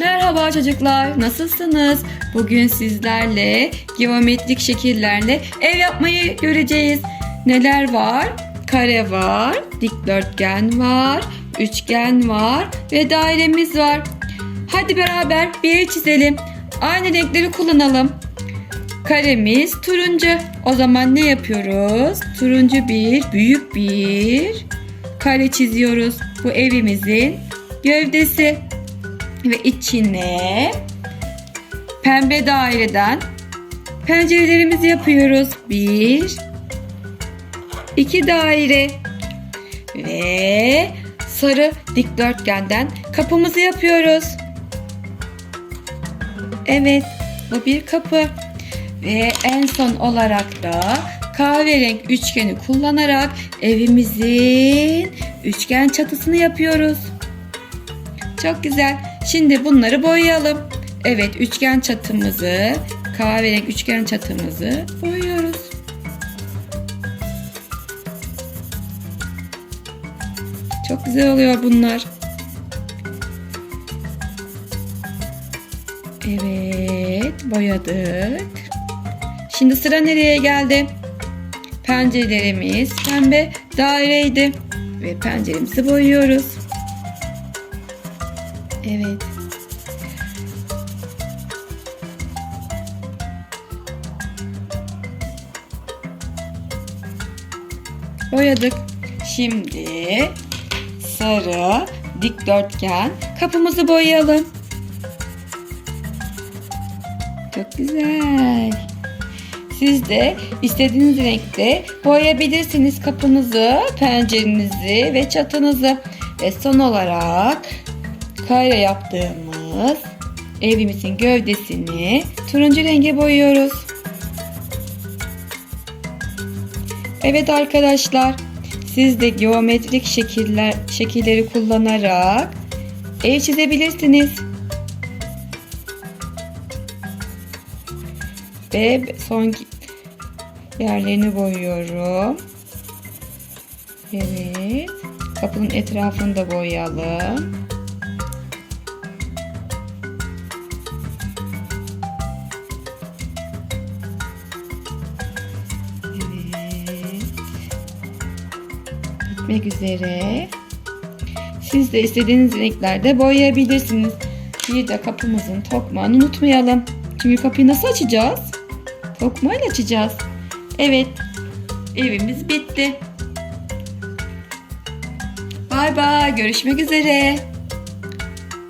Merhaba çocuklar, nasılsınız? Bugün sizlerle geometrik şekillerle ev yapmayı göreceğiz. Neler var? Kare var, dikdörtgen var, üçgen var ve dairemiz var. Hadi beraber bir ev çizelim. Aynı renkleri kullanalım. Karemiz turuncu. O zaman ne yapıyoruz? Turuncu bir, büyük bir kare çiziyoruz. Bu evimizin gövdesi ve içine pembe daireden pencerelerimizi yapıyoruz. Bir, iki daire ve sarı dikdörtgenden kapımızı yapıyoruz. Evet, bu bir kapı. Ve en son olarak da kahverengi üçgeni kullanarak evimizin üçgen çatısını yapıyoruz. Çok güzel. Şimdi bunları boyayalım. Evet, üçgen çatımızı, kahverengi üçgen çatımızı boyuyoruz. Çok güzel oluyor bunlar. Evet, boyadık. Şimdi sıra nereye geldi? Pencerelerimiz pembe daireydi ve penceremizi boyuyoruz. Evet. Boyadık. Şimdi sarı dikdörtgen kapımızı boyayalım. Çok güzel. Siz de istediğiniz renkte boyayabilirsiniz kapınızı, pencerenizi ve çatınızı. Ve son olarak kare yaptığımız evimizin gövdesini turuncu renge boyuyoruz. Evet arkadaşlar, siz de geometrik şekiller şekilleri kullanarak ev çizebilirsiniz. Ve son yerlerini boyuyorum. Evet. Kapının etrafını da boyayalım. Bitmek üzere. Siz de istediğiniz renklerde boyayabilirsiniz. Bir de kapımızın tokmağını unutmayalım. Çünkü kapıyı nasıl açacağız? Tokmayla açacağız. Evet. Evimiz bitti. Bay bay. Görüşmek üzere.